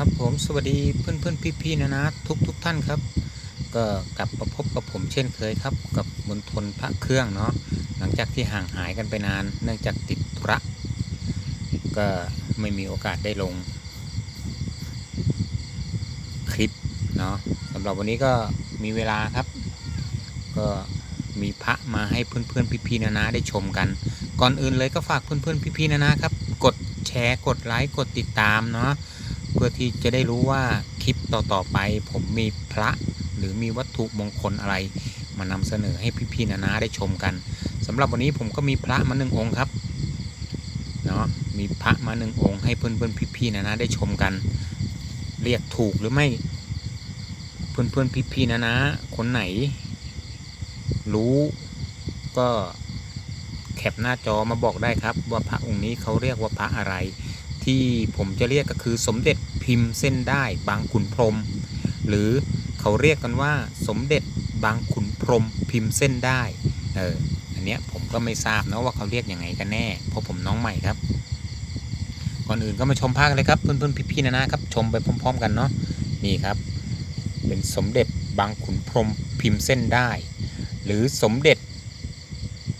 ครับผมสวัสดีเพื่อนเพื่อนพี่พี่ๆนะนะทุกทุกท่านครับ ก็กลับมาพบกับผมเช่นเคยครับ กับมณฑลพระเครื่องเนาะหลังจากที่ห่างหายกันไปนาน เนื่องจากติดธุระก็ไม่มีโอกาสได้ลง คลิปเนาะสำหรับวันนี้ก็มีเวลาครับ ก็มีพระมาให้เพื่อนเพื่อนพี่พี่ๆนะนะได้ชมกัน ก่อนอื่นเลยก็ฝากเพื่อนเพื่อนพี่พี่ๆนะนะครับ กดแชร์กดไลค์กดติดตามเนาะ พื่อที่จะได้รู้ว่าคลิปต่อๆไป ผมมีพระหรือมีวัตถุมงคลอะไร มานำเสนอให้พี่ๆนะนะได้ชมกันสำหรับวันนี้ผมก็มีพระมาหนึ่งองค์ครับเนาะมีพระมาหนึ่งองค์ให้เพื่อนๆพี่ๆนะนะได้ชมกัน เรียกถูกหรือไม่ เพื่อนๆพี่ๆนะนะคนไหน รู้ก็แคปหน้าจอมาบอกได้ครับ ว่าพระองค์นี้เขาเรียกว่าพระอะไร ที่ผมจะเรียกก็คือสมเด็จพิมพ์เส้นได้บางขุนพรม หรือเขาเรียกกันว่าสมเด็จบางขุนพรมพิมพ์เส้นได้เอออันเนี้ยผมก็ไม่ทราบนะว่าเขาเรียกยังไงกันแน่ เพราะผมน้องใหม่ครับ ก่อนอื่นก็มาชมภาคเลยครับเพื่อนๆพี่ๆนะนะครับชมไปพร้อม ๆ กันเนาะนี่ครับ เป็นสมเด็จบางขุนพรมพิมพ์เส้นได้ หรือสมเด็จ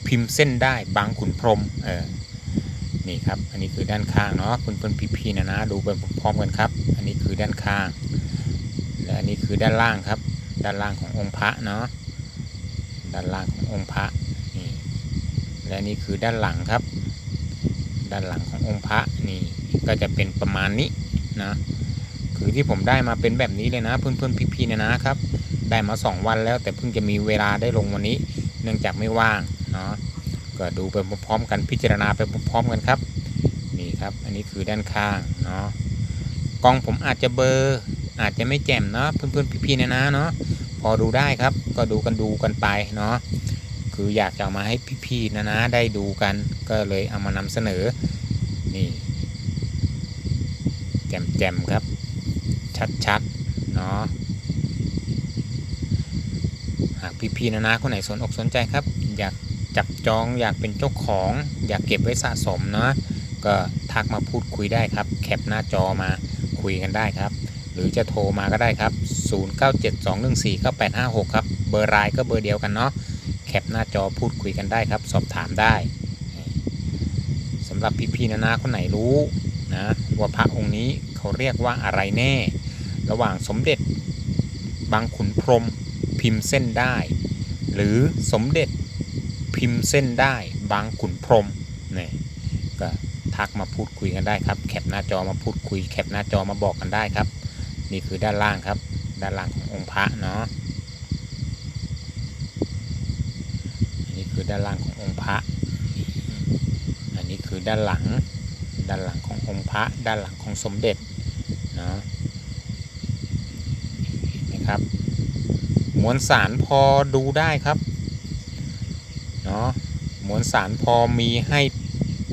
พิมพ์เส้นได้บางขุนพรมเออ นี่ครับ อันนี้คือด้านข้างเนาะเพื่อนๆพี่ๆนะนะดูไปพร้อมกันครับ อันนี้คือด้านข้าง และอันนี้คือด้านล่างครับ ด้านล่างขององค์พระเนาะด้านล่างขององค์พระนี่และนี่คือด้านหลังครับ ด้านหลังขององค์พระนี่ก็จะเป็นประมาณนี้นะคือที่ผมได้มาเป็นแบบนี้เลยนะ เพื่อนๆพี่ๆนะนะครับ ได้มา 2 วันแล้วแต่เพิ่งจะมีเวลาได้ลงวันนี้ เนื่องจากไม่ว่างเนาะ ก็ดูไปพร้อมๆกันพิจารณาไปพร้อมๆกันครับนี่ครับ อันนี้คือด้านข้างเนาะกล้องผมอาจจะเบอร์อาจจะไม่แจ่มเนาะเพื่อนๆพี่ๆนะนะเนาะพอดูได้ครับ ก็ดูกันดูกันไปเนาะคืออยากจะเอามาให้พี่ๆนะนะได้ดูกันก็เลยเอามานำเสนอนี่แจ่มๆครับ ชัดๆเนาะหากพี่ๆนะนะคนไหนสนอกสนใจครับ อยาก จับจองอยากเป็นเจ้าของอยากเก็บไว้สะสมเนาะก็ทักมาพูดคุยได้ครับ แคปหน้าจอมาคุยกันได้ครับ หรือจะโทรมาก็ได้ครับ 0972149856 ครับ เบอร์ไลน์ก็เบอร์เดียวกันเนาะแคปหน้าจอพูดคุยกันได้ครับ สอบถามได้สำหรับพี่ๆนะนะคนไหนรู้นะว่าพระองค์นี้เขาเรียกว่าอะไรแน่ ระหว่างสมเด็จบางขุนพรมพิมพ์เส้นได้ หรือสมเด็จ พิมพ์เส้นได้บางขุนพรมเนี่ยก็ทักมาพูดคุยกันได้ครับ แคปหน้าจอมาพูดคุย แคปหน้าจอมาบอกกันได้ครับ นี่คือด้านล่างครับ ด้านล่างขององค์พระเนาะอันนี้คือด้านล่างขององค์พระ อันนี้คือด้านหลัง ด้านหลังขององค์พระ ด้านหลังของสมเด็จเนาะนะครับมวลสารพอดูได้ครับ นาะมวลสารพอมีให้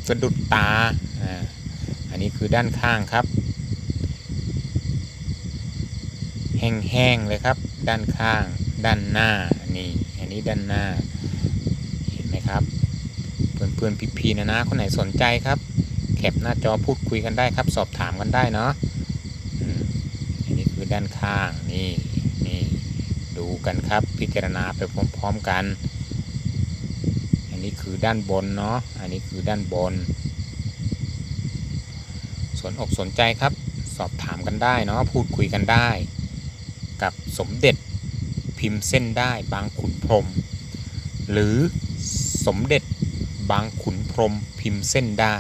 สะดุดตาอ่าอันนี้คือด้านข้างครับ แห้งๆเลยครับ ด้านข้าง ด้านหน้านี่อันนี้ด้านหน้าเห็นไหมครับเพื่อนๆพี่ๆนะนะคนไหนสนใจครับแคปหน้าจอพูดคุยกันได้ครับ สอบถามกันได้เนาะอันนี้คือด้านข้างนี่นี่ดูกันครับพิจารณาไปพร้อมๆกัน นี้คือด้านบนเนาะ อันนี้คือด้านบน สนอกสนใจครับ สอบถามกันได้เนาะ พูดคุยกันได้ กับสมเด็จพิมพ์เส้นได้บางขุนพรม หรือสมเด็จบางขุนพรมพิมพ์เส้นได้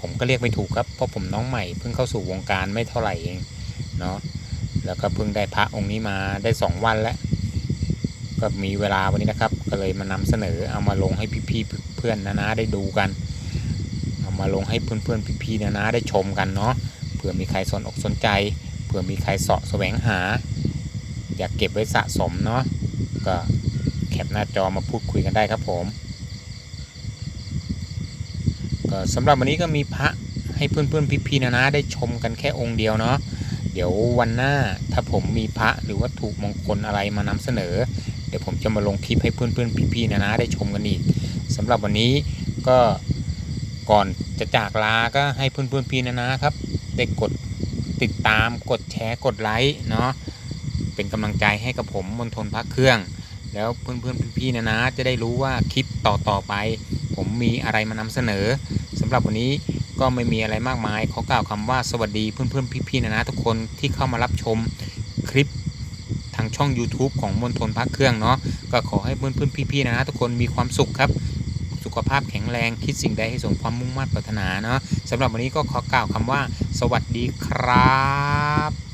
ผมก็เรียกไม่ถูกครับ เพราะผมน้องใหม่เพิ่งเข้าสู่วงการไม่เท่าไหร่เอง เนาะ แล้วก็เพิ่งได้พระองค์นี้มาได้2วันแล้ว ก็มีเวลาวันนี้นะครับ ก็เลยมานำเสนอเอามาลงให้พี่ๆเพื่อนๆนะนะได้ดูกัน เอามาลงให้เพื่อนๆพี่ๆนะนะได้ชมกันเนาะเผื่อมีใครสนอกสนใจเผื่อมีใครเสาะแสวงหา อยากเก็บไว้สะสมเนาะก็แคปหน้าจอมาพูดคุยกันได้ครับผมก็สำหรับวันนี้ก็มีพระให้เพื่อนๆพี่ๆนะนะได้ชมกันแค่องค์เดียวเนาะเดี๋ยววันหน้าถ้าผมมีพระหรือวัตถุมงคลอะไรมานำเสนอ จะมาลงคลิปให้เพื่อนๆพี่ๆนะนะได้ชมกันอีกสำหรับวันนี้ก็ก่อนจะจากลาก็ให้เพื่อนๆพี่นะนะครับ ได้กดติดตามกดแชร์กดไลค์เนาะเป็นกำลังใจให้กับผมมนทนพักเครื่อง แล้วเพื่อนๆพี่ๆนะนะจะได้รู้ว่าคลิปต่อๆไป ผมมีอะไรมานำเสนอสำหรับวันนี้ก็ไม่มีอะไรมากมาย ขอกล่าวคำว่าสวัสดีเพื่อนๆพี่ๆนะนะทุกคนที่เข้ามารับชมคลิป ช่อง YouTube ของมณฑลพักเครื่องเนาะก็ขอให้เพื่อนๆพี่ๆนะนะทุกคนมีความสุขครับ สุขภาพแข็งแรงคิดสิ่งใดให้สมความมุ่งมั่นปรารถนาเนาะสำหรับวันนี้ก็ขอกล่าวคำว่า สวัสดีครับ